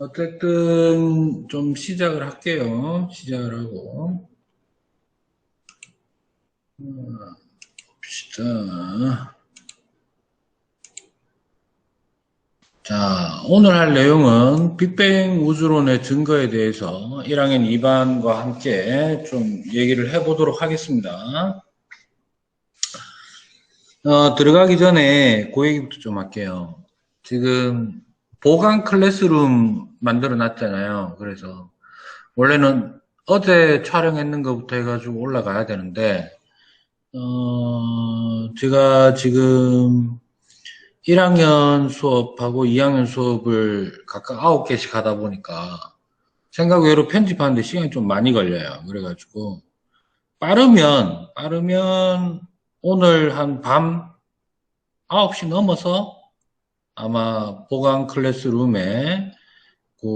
어쨌든 좀 시작을 할게요. 시작을 하고. 봅시다. 자, 오늘 할 내용은 빅뱅 우주론의 증거에 대해서 1학년 2반과 함께 좀 얘기를 해보도록 하겠습니다. 어, 들어가기 전에 그 얘기부터 좀 할게요. 지금 보강 클래스룸 만들어 놨잖아요. 그래서 원래는 어제 촬영했는 것부터 해가지고 올라가야 되는데 어, 제가 지금 1학년 수업하고 2학년 수업을 각각 9개씩 하다 보니까 생각 외로 편집하는데 시간이 좀 많이 걸려요. 그래가지고 빠르면 빠르면 오늘 한 밤 9시 넘어서 아마 보강 클래스룸에 그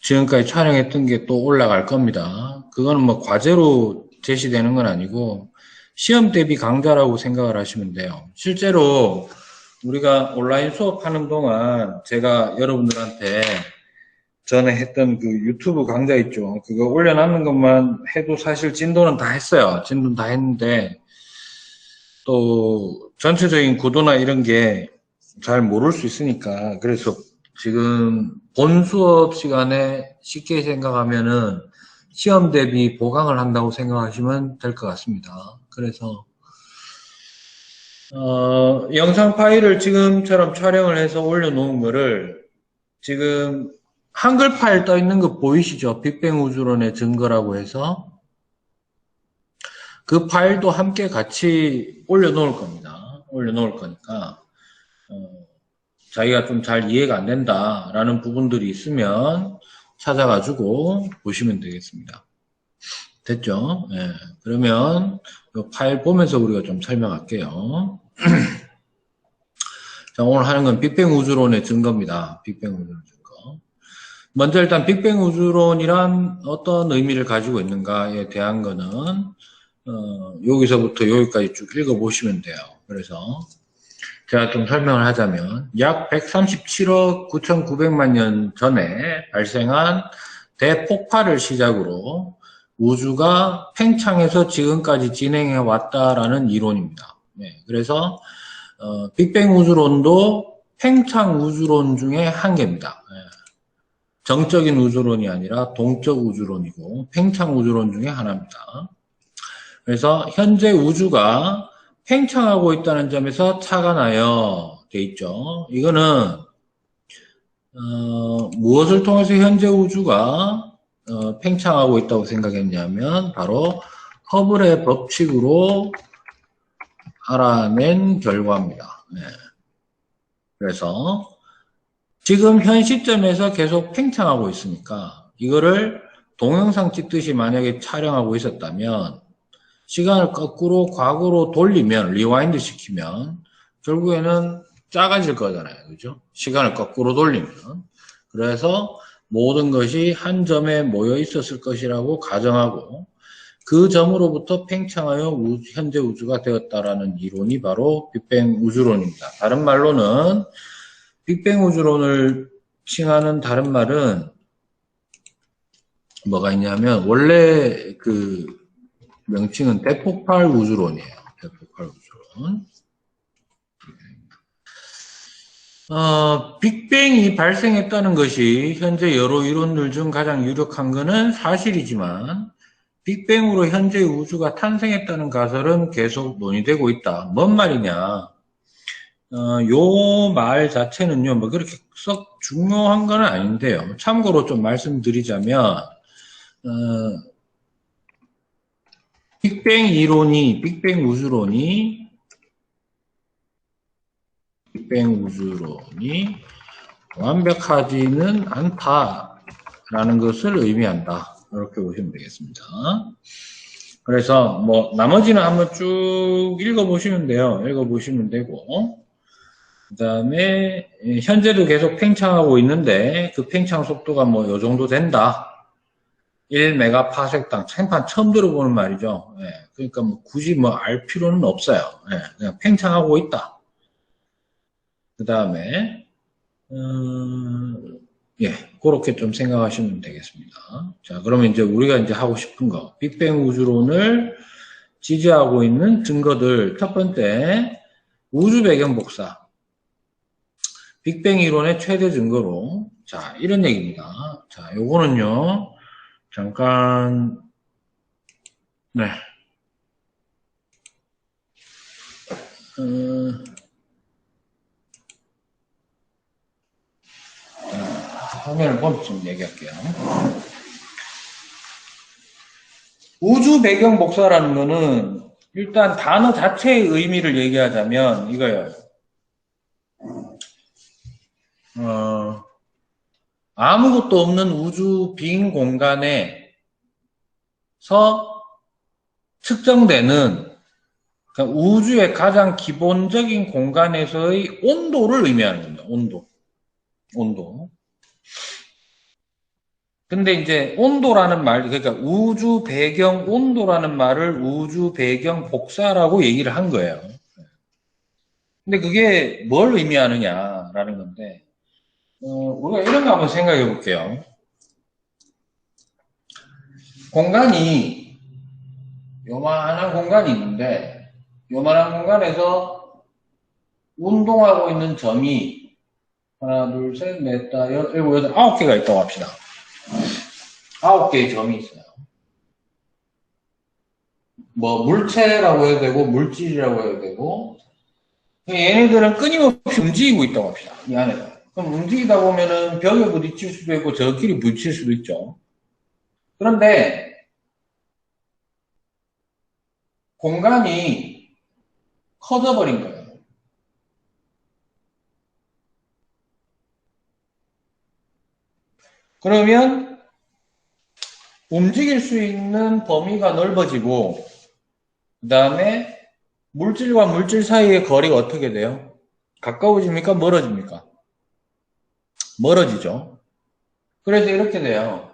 지금까지 촬영했던 게 또 올라갈 겁니다. 그거는 뭐 과제로 제시되는 건 아니고 시험 대비 강좌라고 생각을 하시면 돼요. 실제로 우리가 온라인 수업하는 동안 제가 여러분들한테 전에 했던 그 유튜브 강좌 있죠. 그거 올려놨는 것만 해도 사실 진도는 다 했어요. 진도는 다 했는데 또 전체적인 구도나 이런 게 잘 모를 수 있으니까 그래서 지금 본 수업 시간에 쉽게 생각하면은 시험 대비 보강을 한다고 생각하시면 될 것 같습니다. 그래서 어, 영상 파일을 지금처럼 촬영을 해서 올려놓은 거를 지금 한글 파일 떠 있는 거 보이시죠? 빅뱅 우주론의 증거라고 해서 그 파일도 함께 같이 올려놓을 겁니다. 올려놓을 거니까 어, 자기가 좀 잘 이해가 안 된다라는 부분들이 있으면 찾아가지고 보시면 되겠습니다. 됐죠? 네. 그러면 파일 보면서 우리가 좀 설명할게요. 자, 오늘 하는 건 빅뱅 우주론의 증거입니다. 빅뱅 우주론 증거. 먼저 일단 빅뱅 우주론이란 어떤 의미를 가지고 있는가에 대한 거는 어, 여기서부터 여기까지 쭉 읽어보시면 돼요. 그래서 제가 좀 설명을 하자면 약 137억 9,900만 년 전에 발생한 대폭발을 시작으로 우주가 팽창해서 지금까지 진행해 왔다라는 이론입니다. 네, 그래서 어, 빅뱅 우주론도 팽창 우주론 중에 한 개입니다. 네. 정적인 우주론이 아니라 동적 우주론이고 팽창 우주론 중에 하나입니다. 그래서 현재 우주가 팽창하고 있다는 점에서 차가 나요. 돼 있죠. 이거는 어, 무엇을 통해서 현재 우주가 어, 팽창하고 있다고 생각했냐면 바로 허블의 법칙으로 알아낸 결과입니다. 네. 그래서 지금 현 시점에서 계속 팽창하고 있으니까 이거를 동영상 찍듯이 만약에 촬영하고 있었다면 시간을 거꾸로 과거로 돌리면 리와인드 시키면 결국에는 작아질 거잖아요. 그죠? 시간을 거꾸로 돌리면. 그래서 모든 것이 한 점에 모여 있었을 것이라고 가정하고 그 점으로부터 팽창하여 우주, 현재 우주가 되었다라는 이론이 바로 빅뱅 우주론입니다. 다른 말로는 빅뱅 우주론을 칭하는 다른 말은 뭐가 있냐면 원래 그 명칭은 대폭발 우주론이에요. 대폭발 우주론. 어, 빅뱅이 발생했다는 것이 현재 여러 이론들 중 가장 유력한 것은 사실이지만 빅뱅으로 현재 우주가 탄생했다는 가설은 계속 논의되고 있다. 뭔 말이냐? 어, 요 말 자체는요, 뭐 그렇게 썩 중요한 건 아닌데요. 참고로 좀 말씀드리자면, 어, 빅뱅 이론이, 빅뱅 우주론이, 빅뱅 우주론이 완벽하지는 않다라는 것을 의미한다. 이렇게 보시면 되겠습니다. 그래서 뭐 나머지는 한번 쭉 읽어보시면 돼요. 읽어보시면 되고 그 다음에 현재도 계속 팽창하고 있는데 그 팽창 속도가 뭐 요 정도 된다. 1메가파섹당 생판 처음 들어보는 말이죠. 예, 그러니까 뭐 굳이 뭐 알 필요는 없어요. 예, 그냥 팽창하고 있다. 그 다음에 음, 예, 그렇게 좀 생각하시면 되겠습니다. 자, 그러면 이제 우리가 이제 하고 싶은 거, 빅뱅 우주론을 지지하고 있는 증거들. 첫 번째, 우주 배경 복사. 빅뱅 이론의 최대 증거로. 자, 이런 얘기입니다. 자, 요거는요, 잠깐, 네. 음, 화면을 보면서 좀 얘기할게요. 우주 배경 복사라는 거는 일단 단어 자체의 의미를 얘기하자면 이거예요. 어, 아무것도 없는 우주 빈 공간에서 측정되는 그러니까 우주의 가장 기본적인 공간에서의 온도를 의미하는 겁니다. 온도. 온도. 근데 이제 온도라는 말, 그러니까 우주 배경 온도라는 말을 우주 배경 복사라고 얘기를 한 거예요. 근데 그게 뭘 의미하느냐라는 건데, 어, 우리가 이런 거 한번 생각해 볼게요. 공간이 요만한 공간이 있는데, 요만한 공간에서 운동하고 있는 점이 하나, 둘, 셋, 넷, 다, 일곱, 여덟, 아홉 개가 있다고 합시다. 아홉 개의 점이 있어요. 뭐 물체라고 해도 되고 물질이라고 해도 되고 얘네들은 끊임없이 움직이고 있다고 합시다. 이 안에서. 그럼 움직이다 보면은 벽에 부딪힐 수도 있고 저끼리 부딪힐 수도 있죠. 그런데 공간이 커져버린 거예요. 그러면 움직일 수 있는 범위가 넓어지고 그 다음에 물질과 물질 사이의 거리가 어떻게 돼요? 가까워집니까? 멀어집니까? 멀어지죠. 그래서 이렇게 돼요.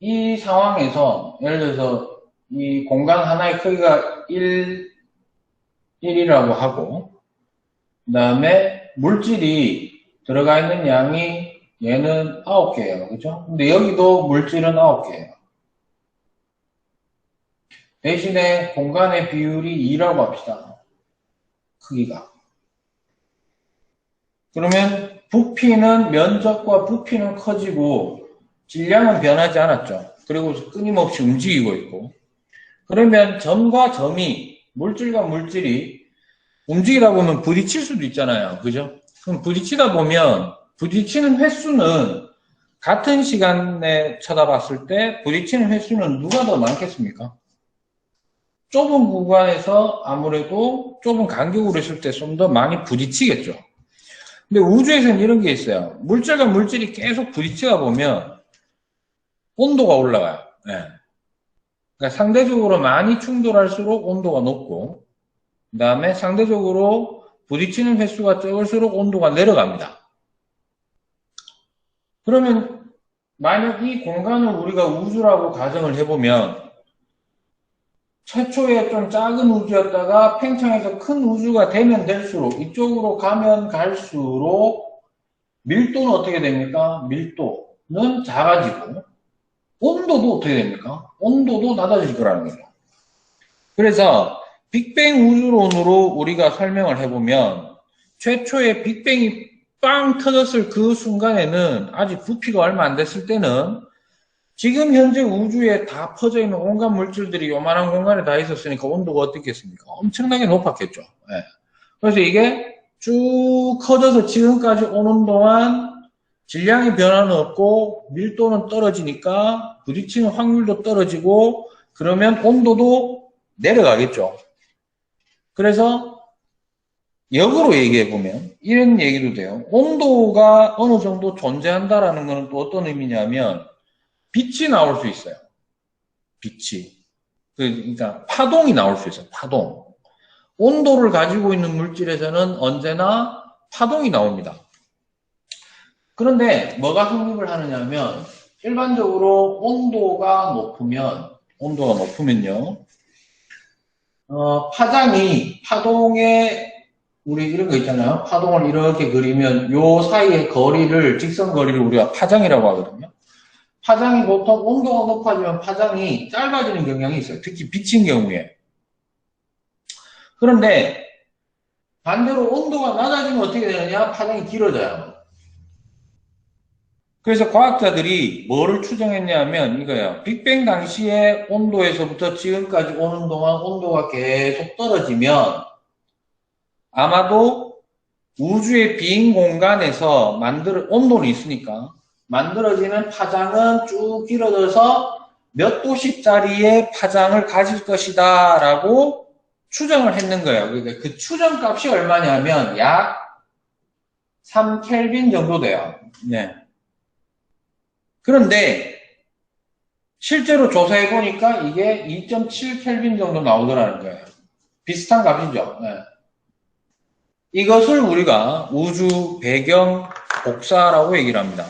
이 상황에서 예를 들어서 이 공간 하나의 크기가 1, 1이라고 하고 그 다음에 물질이 들어가 있는 양이 얘는 9개예요. 그죠? 근데 여기도 물질은 9개예요. 대신에 공간의 비율이 2라고 합시다. 크기가. 그러면 부피는 면적과 부피는 커지고 질량은 변하지 않았죠. 그리고 끊임없이 움직이고 있고. 그러면 점과 점이 물질과 물질이 움직이다 보면 부딪힐 수도 있잖아요. 그죠? 그럼 부딪히다 보면 부딪히는 횟수는 같은 시간에 쳐다봤을 때 부딪히는 횟수는 누가 더 많겠습니까? 좁은 구간에서 아무래도 좁은 간격으로 있을 때 좀 더 많이 부딪히겠죠. 근데 우주에서는 이런 게 있어요. 물질과 물질이 계속 부딪히다 보면 온도가 올라가요. 네. 그러니까 상대적으로 많이 충돌할수록 온도가 높고, 그 다음에 상대적으로 부딪히는 횟수가 적을수록 온도가 내려갑니다. 그러면 만약 이 공간을 우리가 우주라고 가정을 해보면 최초에 좀 작은 우주였다가 팽창해서 큰 우주가 되면 될수록 이쪽으로 가면 갈수록 밀도는 어떻게 됩니까? 밀도는 작아지고 온도도 어떻게 됩니까? 온도도 낮아질 거라는 거죠. 그래서 빅뱅 우주론으로 우리가 설명을 해보면 최초의 빅뱅이 빵 터졌을 그 순간에는 아직 부피가 얼마 안 됐을 때는 지금 현재 우주에 다 퍼져 있는 온갖 물질들이 요만한 공간에 다 있었으니까 온도가 어떻겠습니까? 엄청나게 높았겠죠. 네. 그래서 이게 쭉 커져서 지금까지 오는 동안 질량의 변화는 없고 밀도는 떨어지니까 부딪히는 확률도 떨어지고 그러면 온도도 내려가겠죠. 그래서 역으로 얘기해 보면 이런 얘기도 돼요. 온도가 어느 정도 존재한다라는 것은 또 어떤 의미냐면 빛이 나올 수 있어요. 빛이. 그러니까 파동이 나올 수 있어요. 파동. 온도를 가지고 있는 물질에서는 언제나 파동이 나옵니다. 그런데 뭐가 성립을 하느냐면 일반적으로 온도가 높으면 온도가 높으면요. 어, 파장이 파동의 우리 이런 거 있잖아요. 파동을 이렇게 그리면 요 사이의 거리를 직선 거리를 우리가 파장이라고 하거든요. 파장이 보통 온도가 높아지면 파장이 짧아지는 경향이 있어요. 특히 빛인 경우에. 그런데 반대로 온도가 낮아지면 어떻게 되느냐? 파장이 길어져요. 그래서 과학자들이 뭐를 추정했냐면 이거예요. 빅뱅 당시의 온도에서부터 지금까지 오는 동안 온도가 계속 떨어지면 아마도 우주의 빈 공간에서 만들 온도는 있으니까 만들어지는 파장은 쭉 길어져서 몇 도씩짜리의 파장을 가질 것이다 라고 추정을 했는 거예요. 그러니까 그 추정 값이 얼마냐면 약 3켈빈 정도 돼요. 네. 그런데 실제로 조사해 보니까 이게 2.7켈빈 정도 나오더라는 거예요. 비슷한 값이죠. 네. 이것을 우리가 우주 배경 복사라고 얘기를 합니다.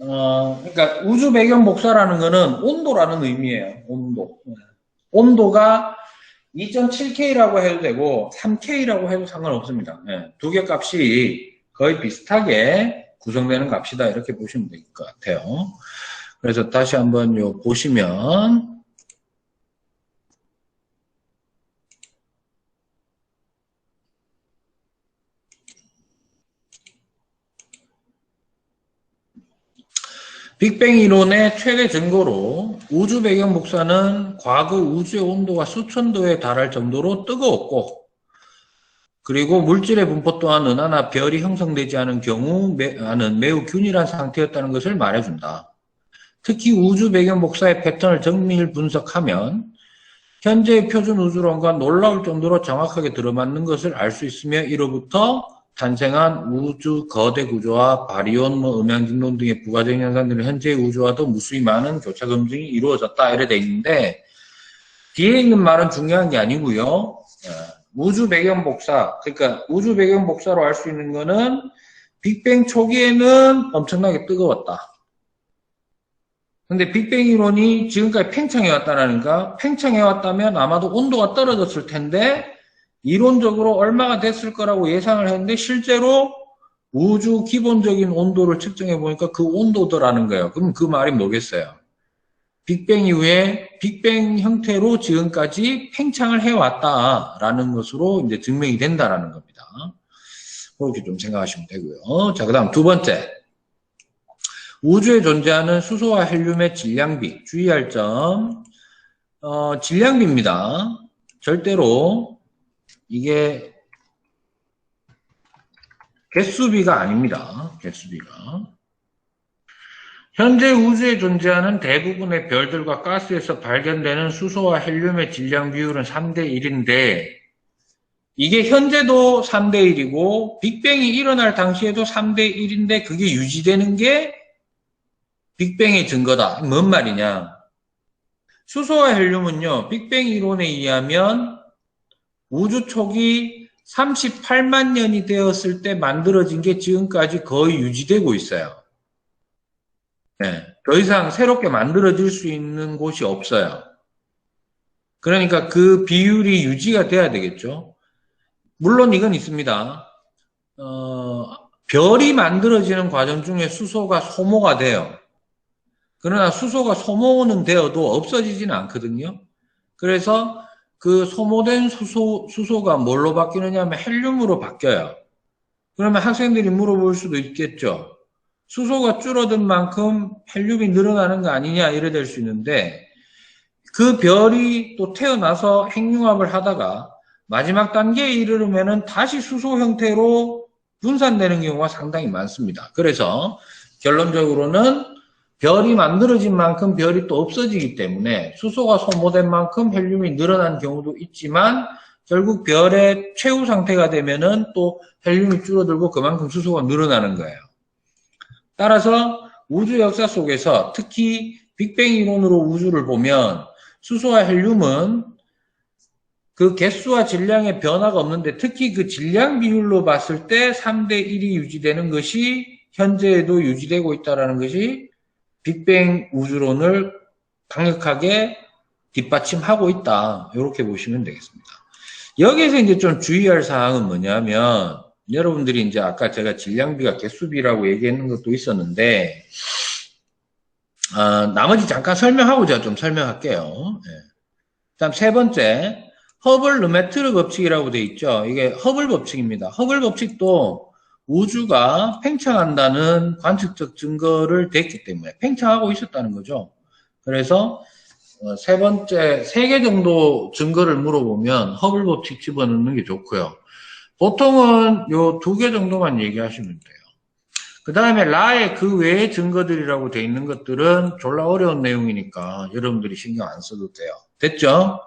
어, 그러니까 우주 배경 복사라는 거는 온도라는 의미예요. 온도. 네. 온도가 2.7K라고 해도 되고 3K라고 해도 상관없습니다. 네. 두개 값이 거의 비슷하게 구성되는 값이다 이렇게 보시면 될 것 같아요. 그래서 다시 한번 요 보시면 빅뱅 이론의 최대 증거로 우주 배경 복사는 과거 우주의 온도가 수천 도에 달할 정도로 뜨거웠고 그리고 물질의 분포 또한 은하나 별이 형성되지 않은 경우는 매우 균일한 상태였다는 것을 말해준다. 특히 우주 배경 복사의 패턴을 정밀 분석하면 현재의 표준 우주론과 놀라울 정도로 정확하게 들어맞는 것을 알 수 있으며 이로부터 탄생한 우주 거대 구조와 바리온, 뭐 음양진론 등의 부가적인 현상들은 현재의 우주와도 무수히 많은 교차 검증이 이루어졌다 이래 돼 있는데 뒤에 있는 말은 중요한 게 아니고요. 어, 우주 배경 복사, 그러니까 우주 배경 복사로 알 수 있는 거는 빅뱅 초기에는 엄청나게 뜨거웠다. 근데 빅뱅 이론이 지금까지 팽창해 왔다라니까 팽창해 왔다면 아마도 온도가 떨어졌을 텐데 이론적으로 얼마가 됐을 거라고 예상을 했는데 실제로 우주 기본적인 온도를 측정해 보니까 그 온도더라는 거예요. 그럼 그 말이 뭐겠어요? 빅뱅 이후에 빅뱅 형태로 지금까지 팽창을 해왔다라는 것으로 이제 증명이 된다라는 겁니다. 그렇게 좀 생각하시면 되고요. 자, 그 다음 두 번째. 우주에 존재하는 수소와 헬륨의 질량비. 주의할 점. 어, 질량비입니다. 절대로 이게 개수비가 아닙니다. 개수비가. 현재 우주에 존재하는 대부분의 별들과 가스에서 발견되는 수소와 헬륨의 질량 비율은 3대 1인데 이게 현재도 3대 1이고 빅뱅이 일어날 당시에도 3대 1인데 그게 유지되는 게 빅뱅의 증거다. 뭔 말이냐? 수소와 헬륨은요. 빅뱅 이론에 의하면 우주 초기 38만 년이 되었을 때 만들어진 게 지금까지 거의 유지되고 있어요. 네, 더 이상 새롭게 만들어질 수 있는 곳이 없어요. 그러니까 그 비율이 유지가 돼야 되겠죠. 물론 이건 있습니다. 어, 별이 만들어지는 과정 중에 수소가 소모가 돼요. 그러나 수소가 소모는 되어도 없어지지는 않거든요. 그래서 그 소모된 수소, 수소가 뭘로 바뀌느냐 하면 헬륨으로 바뀌어요. 그러면 학생들이 물어볼 수도 있겠죠. 수소가 줄어든 만큼 헬륨이 늘어나는 거 아니냐 이래 될 수 있는데 그 별이 또 태어나서 핵융합을 하다가 마지막 단계에 이르르면은 다시 수소 형태로 분산되는 경우가 상당히 많습니다. 그래서 결론적으로는 별이 만들어진 만큼 별이 또 없어지기 때문에 수소가 소모된 만큼 헬륨이 늘어난 경우도 있지만 결국 별의 최후 상태가 되면은 또 헬륨이 줄어들고 그만큼 수소가 늘어나는 거예요. 따라서 우주 역사 속에서 특히 빅뱅 이론으로 우주를 보면 수소와 헬륨은 그 개수와 질량의 변화가 없는데 특히 그 질량 비율로 봤을 때 3대 1이 유지되는 것이 현재에도 유지되고 있다는 것이 빅뱅 우주론을 강력하게 뒷받침하고 있다. 이렇게 보시면 되겠습니다. 여기서 이제 좀 주의할 사항은 뭐냐면, 여러분들이 이제 아까 제가 질량비가 개수비라고 얘기했는 것도 있었는데, 아, 나머지 잠깐 설명하고 제가 좀 설명할게요. 예. 다음 세 번째, 허블 르메트르 법칙이라고 돼 있죠. 이게 허블 법칙입니다. 허블 법칙도 우주가 팽창한다는 관측적 증거를 댔기 때문에 팽창하고 있었다는 거죠. 그래서 어, 세 번째 세 개 정도 증거를 물어보면 허블 법칙 집어넣는 게 좋고요. 보통은 요 두 개 정도만 얘기하시면 돼요. 그 다음에 라의 그 외의 증거들이라고 돼 있는 것들은 졸라 어려운 내용이니까 여러분들이 신경 안 써도 돼요. 됐죠?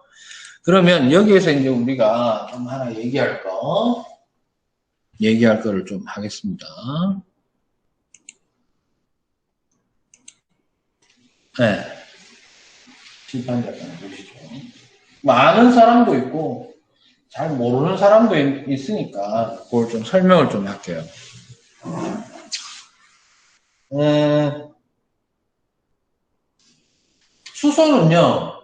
그러면 여기에서 이제 우리가 좀 하나 얘기할 거, 얘기할 거를 좀 하겠습니다. 네. 칠판 잠깐 보시죠. 많은 사람도 있고, 잘 모르는 사람도 있, 으니까 그걸 좀 설명을 좀 할게요. 음, 수소는요,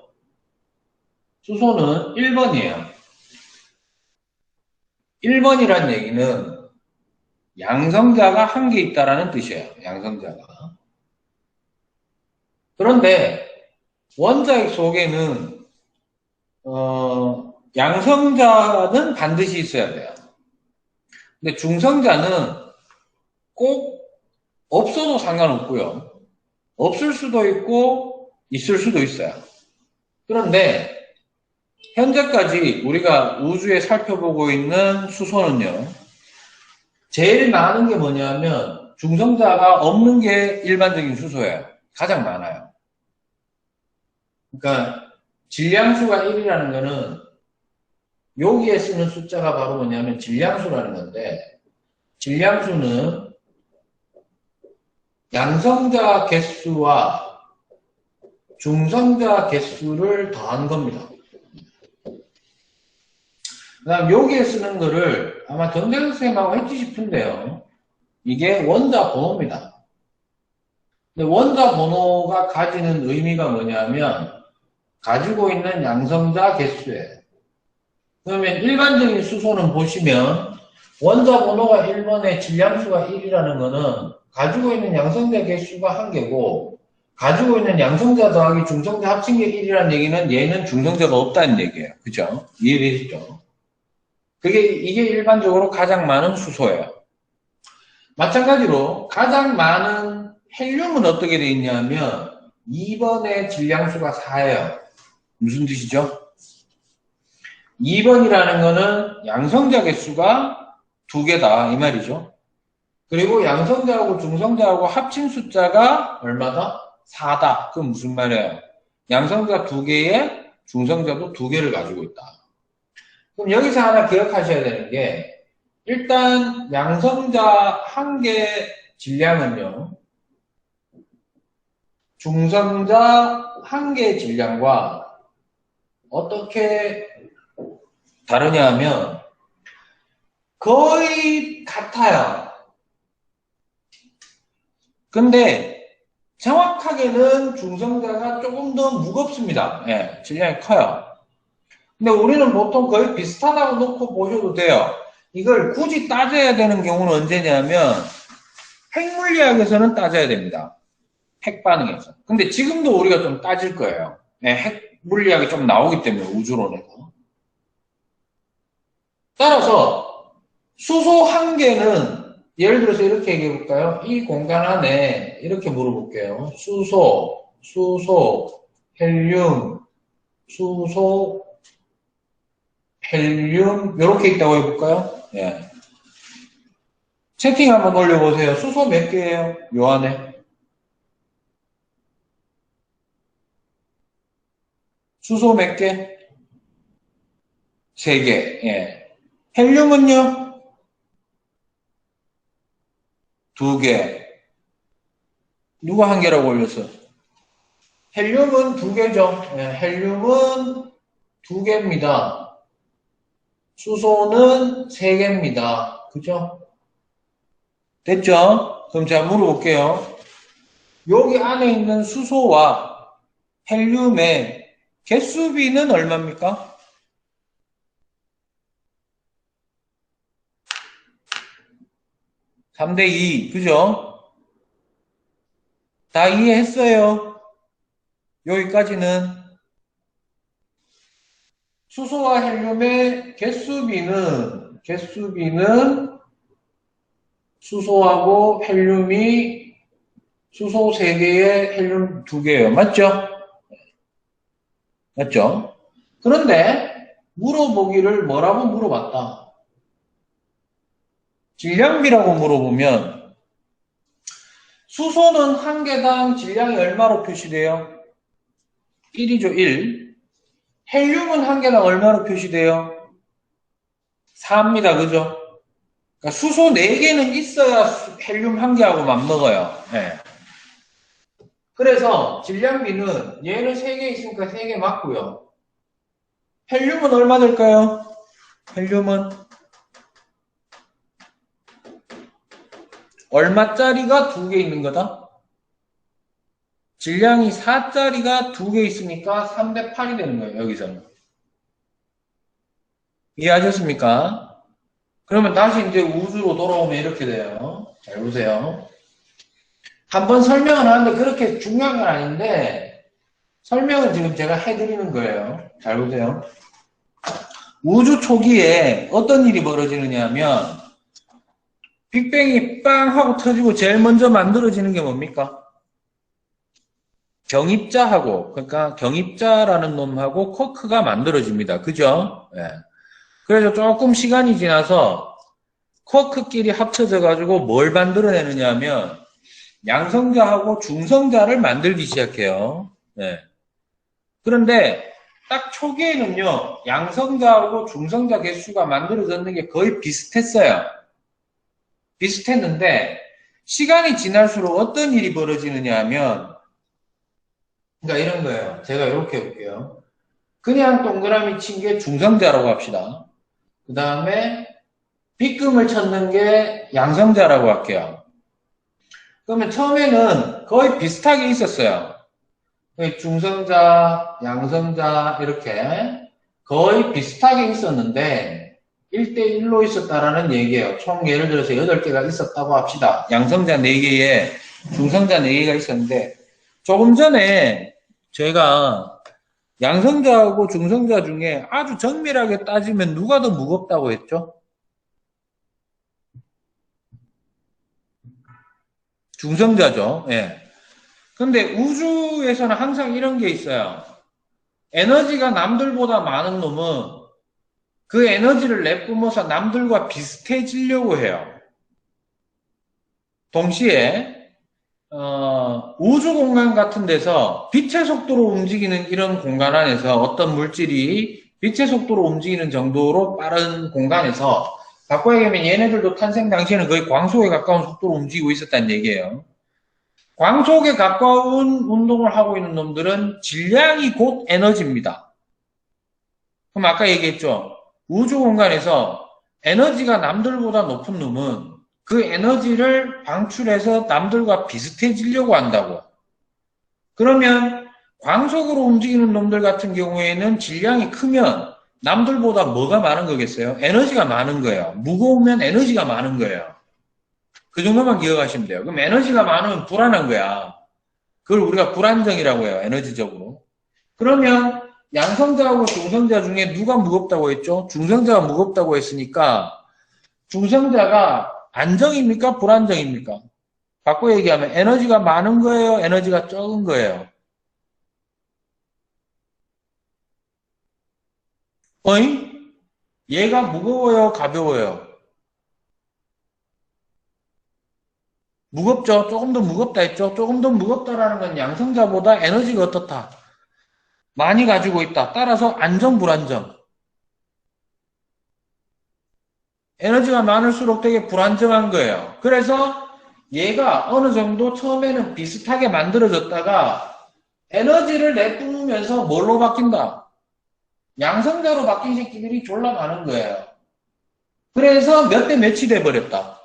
수소는 1번이에요. 1번이란 얘기는 양성자가 한 개 있다라는 뜻이에요. 양성자가. 그런데 원자핵 속에는 어, 양성자는 반드시 있어야 돼요. 근데 중성자는 꼭 없어도 상관없고요. 없을 수도 있고 있을 수도 있어요. 그런데 현재까지 우리가 우주에 살펴보고 있는 수소는요. 제일 많은 게 뭐냐면 중성자가 없는 게 일반적인 수소예요. 가장 많아요. 그러니까 질량수가 1이라는 거는 여기에 쓰는 숫자가 바로 뭐냐면 질량수라는 건데 질량수는 양성자 개수와 중성자 개수를 더한 겁니다. 그 다음 여기에 쓰는 거를 아마 정대 선생님하고 했지 싶은데요. 이게 원자 번호입니다. 근데 원자 번호가 가지는 의미가 뭐냐면 가지고 있는 양성자 개수예요. 그러면 일반적인 수소는 보시면 원자 번호가 1번에 질량수가 1이라는 거는 가지고 있는 양성자 개수가 1개고 가지고 있는 양성자 더하기 중성자 합친 게 1이라는 얘기는 얘는 중성자가 없다는 얘기예요. 그죠? 이해되시죠? 그게 이게 일반적으로 가장 많은 수소예요. 마찬가지로 가장 많은 헬륨은 어떻게 되어 있냐면 2번의 질량수가 4예요. 무슨 뜻이죠? 2번이라는 거는 양성자 개수가 두 개다 이 말이죠. 그리고 양성자하고 중성자하고 합친 숫자가 얼마다? 4다. 그건 무슨 말이에요? 양성자 두 개에 중성자도 두 개를 가지고 있다. 그럼 여기서 하나 기억하셔야 되는 게 일단 양성자 한 개 질량은요. 중성자 한 개 질량과 어떻게 다르냐 하면 거의 같아요. 근데 정확하게는 중성자가 조금 더 무겁습니다. 예, 질량이 커요. 근데 우리는 보통 거의 비슷하다고 놓고 보셔도 돼요. 이걸 굳이 따져야 되는 경우는 언제냐면 핵물리학에서는 따져야 됩니다. 핵 반응에서. 근데 지금도 우리가 좀 따질 거예요. 네, 핵 물리학이 좀 나오기 때문에 우주론에서. 따라서 수소 한 개는 예를 들어서 이렇게 얘기해 볼까요? 이 공간 안에 이렇게 물어볼게요. 수소, 수소, 헬륨, 수소, 헬륨 이렇게 있다고 해볼까요? 예. 채팅 한번 올려보세요. 수소 몇 개예요? 요 안에. 수소 몇 개? 세 개. 예. 헬륨은요? 두 개. 누가 한 개라고 올렸어? 헬륨은 두 개죠. 예. 헬륨은 두 개입니다. 수소는 3개입니다. 그죠? 됐죠? 그럼 제가 물어볼게요. 여기 안에 있는 수소와 헬륨의 개수비는 얼마입니까? 3대2, 그죠? 다 이해했어요. 여기까지는 수소와 헬륨의 개수비는 개수비는 수소하고 헬륨이 수소 3개에 헬륨 2개예요. 맞죠? 맞죠? 그런데 물어보기를 뭐라고 물어봤다. 질량비라고 물어보면 수소는 한 개당 질량이 얼마로 표시돼요? 1이죠, 1. 헬륨은 한 개당 얼마로 표시돼요? 4입니다. 그죠? 그러니까 수소 4개는 있어야 헬륨 한 개하고 맞먹어요. 네. 그래서 질량비는 얘는 3개 있으니까 3개 맞고요. 헬륨은 얼마 될까요? 헬륨은 얼마짜리가 2개 있는 거다? 질량이 4짜리가 2개 있으니까 3대 8이 되는 거예요. 여기서는. 이해하셨습니까? 그러면 다시 이제 우주로 돌아오면 이렇게 돼요. 잘 보세요. 한번 설명을 하는데 그렇게 중요한 건 아닌데 설명을 지금 제가 해드리는 거예요. 잘 보세요. 우주 초기에 어떤 일이 벌어지느냐 하면 빅뱅이 빵 하고 터지고 제일 먼저 만들어지는 게 뭡니까? 경입자하고 그러니까 경입자라는 놈하고 쿼크가 만들어집니다. 그죠? 예. 그래서 조금 시간이 지나서 쿼크끼리 합쳐져 가지고 뭘 만들어내느냐 하면 양성자하고 중성자를 만들기 시작해요. 예. 그런데 딱 초기에는요, 양성자하고 중성자 개수가 만들어졌는 게 거의 비슷했어요. 비슷했는데, 시간이 지날수록 어떤 일이 벌어지느냐 하면, 그러니까 이런 거예요. 제가 이렇게 해볼게요. 그냥 동그라미 친 게 중성자라고 합시다. 그 다음에 빗금을 쳤는 게 양성자라고 할게요. 그러면 처음에는 거의 비슷하게 있었어요. 중성자, 양성자 이렇게 거의 비슷하게 있었는데 1대1로 있었다라는 얘기예요. 총 예를 들어서 8개가 있었다고 합시다. 양성자 4개에 중성자 4개가 있었는데 조금 전에 제가 양성자하고 중성자 중에 아주 정밀하게 따지면 누가 더 무겁다고 했죠? 중성자죠. 예. 근데 우주에서는 항상 이런 게 있어요. 에너지가 남들보다 많은 놈은 그 에너지를 내뿜어서 남들과 비슷해지려고 해요. 동시에 어, 우주 공간 같은 데서 빛의 속도로 움직이는 이런 공간 안에서 어떤 물질이 빛의 속도로 움직이는 정도로 빠른 공간에서 바꿔 얘기하면 얘네들도 탄생 당시에는 거의 광속에 가까운 속도로 움직이고 있었다는 얘기예요. 광속에 가까운 운동을 하고 있는 놈들은 질량이 곧 에너지입니다. 그럼 아까 얘기했죠. 우주 공간에서 에너지가 남들보다 높은 놈은 그 에너지를 방출해서 남들과 비슷해지려고 한다고. 그러면 광속으로 움직이는 놈들 같은 경우에는 질량이 크면 남들보다 뭐가 많은 거겠어요? 에너지가 많은 거예요. 무거우면 에너지가 많은 거예요. 그 정도만 기억하시면 돼요. 그럼 에너지가 많으면 불안한 거야. 그걸 우리가 불안정이라고 해요. 에너지적으로. 그러면 양성자하고 중성자 중에 누가 무겁다고 했죠? 중성자가 무겁다고 했으니까 중성자가 안정입니까? 불안정입니까? 바꿔 얘기하면 에너지가 많은 거예요? 에너지가 적은 거예요? 어이? 얘가 무거워요? 가벼워요? 무겁죠? 조금 더 무겁다 했죠? 조금 더 무겁다라는 건 양성자보다 에너지가 어떻다? 많이 가지고 있다. 따라서 안정, 불안정. 에너지가 많을수록 되게 불안정한 거예요. 그래서 얘가 어느 정도 처음에는 비슷하게 만들어졌다가 에너지를 내뿜으면서 뭘로 바뀐다? 양성자로 바뀐 새끼들이 졸라 많은 거예요. 그래서 몇 대 몇이 돼버렸다.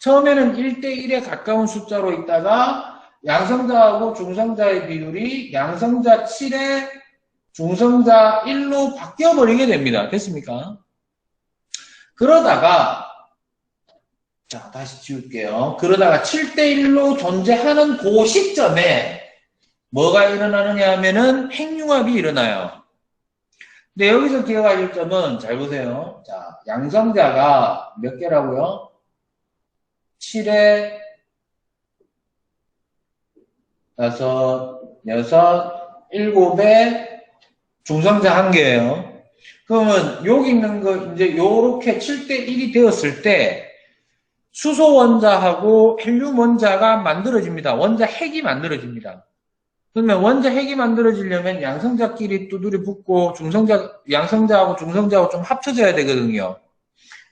처음에는 1대1에 가까운 숫자로 있다가 양성자하고 중성자의 비율이 양성자 7에 중성자 1로 바뀌어버리게 됩니다. 됐습니까? 그러다가 자, 다시 지울게요. 그러다가 7대1로 존재하는 그 시점에 뭐가 일어나느냐 하면은 핵융합이 일어나요. 근데 여기서 기억하실 점은 잘 보세요. 자, 양성자가 몇 개라고요? 7에 다섯, 여섯, 일곱에 중성자 한 개예요. 그러면 여기 있는 거 이제 요렇게 7대 1이 되었을 때 수소 원자하고 헬륨 원자가 만들어집니다. 원자 핵이 만들어집니다. 그러면 원자 핵이 만들어지려면 양성자끼리 두드려 붙고 중성자 양성자하고 중성자하고 좀 합쳐져야 되거든요.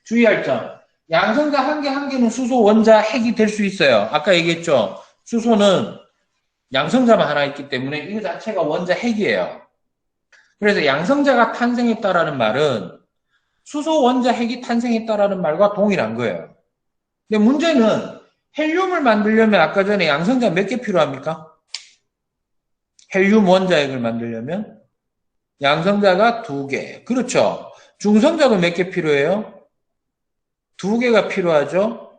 주의할 점. 양성자 한 개 한 개는 수소 원자 핵이 될 수 있어요. 아까 얘기했죠. 수소는 양성자만 하나 있기 때문에 이거 자체가 원자 핵이에요. 그래서 양성자가 탄생했다라는 말은 수소 원자 핵이 탄생했다라는 말과 동일한 거예요. 근데 문제는 헬륨을 만들려면 아까 전에 양성자 몇 개 필요합니까? 헬륨 원자핵을 만들려면 양성자가 두 개. 그렇죠. 중성자도 몇 개 필요해요? 두 개가 필요하죠.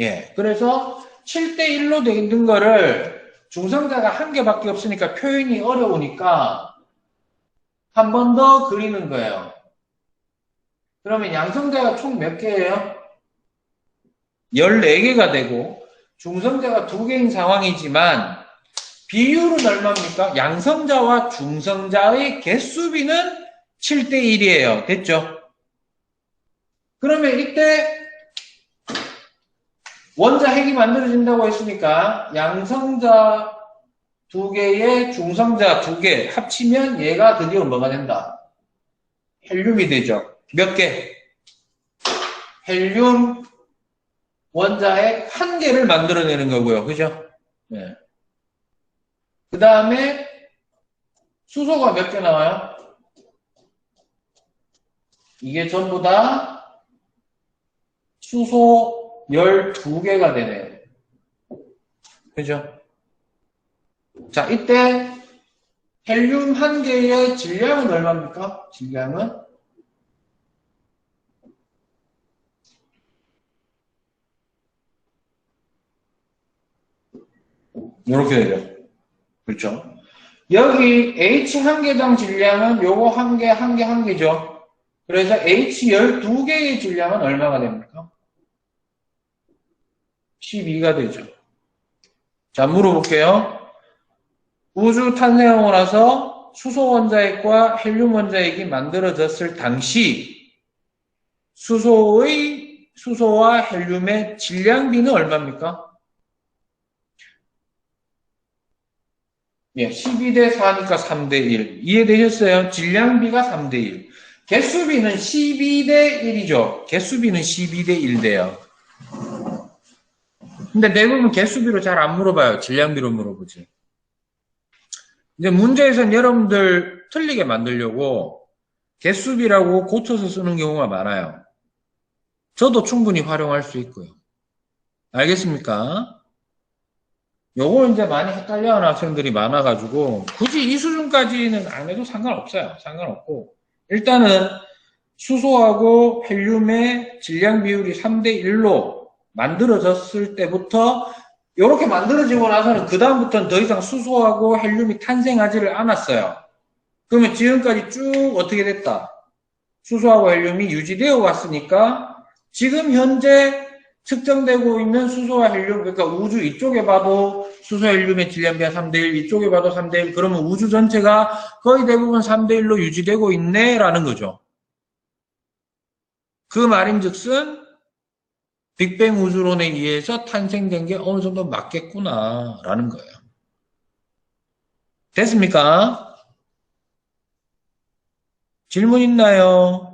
예. 그래서 7대 1로 되어 있는 거를 중성자가 한 개밖에 없으니까 표현이 어려우니까 한 번 더 그리는 거예요. 그러면 양성자가 총 몇 개예요? 14개가 되고 중성자가 2개인 상황이지만 비율은 얼마입니까? 양성자와 중성자의 개수비는 7대 1이에요. 됐죠? 그러면 이때 원자 핵이 만들어진다고 했으니까 양성자 두 개에 중성자 두 개 합치면 얘가 드디어 뭐가 된다? 헬륨이 되죠. 몇 개? 헬륨 원자핵 한 개를 만들어내는 거고요. 그죠? 네. 그 다음에 수소가 몇 개 나와요? 이게 전부 다 수소 12개가 되네요. 그죠? 자, 이때 헬륨 한 개의 질량은 얼마입니까? 질량은 이렇게 되죠. 그렇죠? 여기 H 한 개당 질량은 요거 한 개, 한 개, 한 개죠. 그래서 H 12개의 질량은 얼마가 됩니까? 12가 되죠. 자, 물어볼게요. 우주 탄생하고 나서 수소 원자핵과 헬륨 원자핵이 만들어졌을 당시 수소의 수소와 헬륨의 질량비는 얼마입니까? 예, 12대 4니까 3대 1. 이해되셨어요? 질량비가 3대 1. 개수비는 12대 1이죠. 개수비는 12대 1 돼요. 근데 대부분 개수비로 잘 안 물어봐요. 질량비로 물어보지. 이제 문제에선 여러분들 틀리게 만들려고 개수비라고 고쳐서 쓰는 경우가 많아요. 저도 충분히 활용할 수 있고요. 알겠습니까? 요거 이제 많이 헷갈려하는 학생들이 많아가지고 굳이 이 수준까지는 안 해도 상관없어요. 상관없고 일단은 수소하고 헬륨의 질량 비율이 3대 1로 만들어졌을 때부터 이렇게 만들어지고 나서는 그 다음부터는 더 이상 수소하고 헬륨이 탄생하지를 않았어요. 그러면 지금까지 쭉 어떻게 됐다? 수소하고 헬륨이 유지되어 왔으니까 지금 현재 측정되고 있는 수소와 헬륨, 그러니까 우주 이쪽에 봐도 수소 헬륨의 질량비가 3대1, 이쪽에 봐도 3대1, 그러면 우주 전체가 거의 대부분 3대1로 유지되고 있네, 라는 거죠. 그 말인 즉슨, 빅뱅 우주론에 의해서 탄생된 게 어느 정도 맞겠구나, 라는 거예요. 됐습니까? 질문 있나요?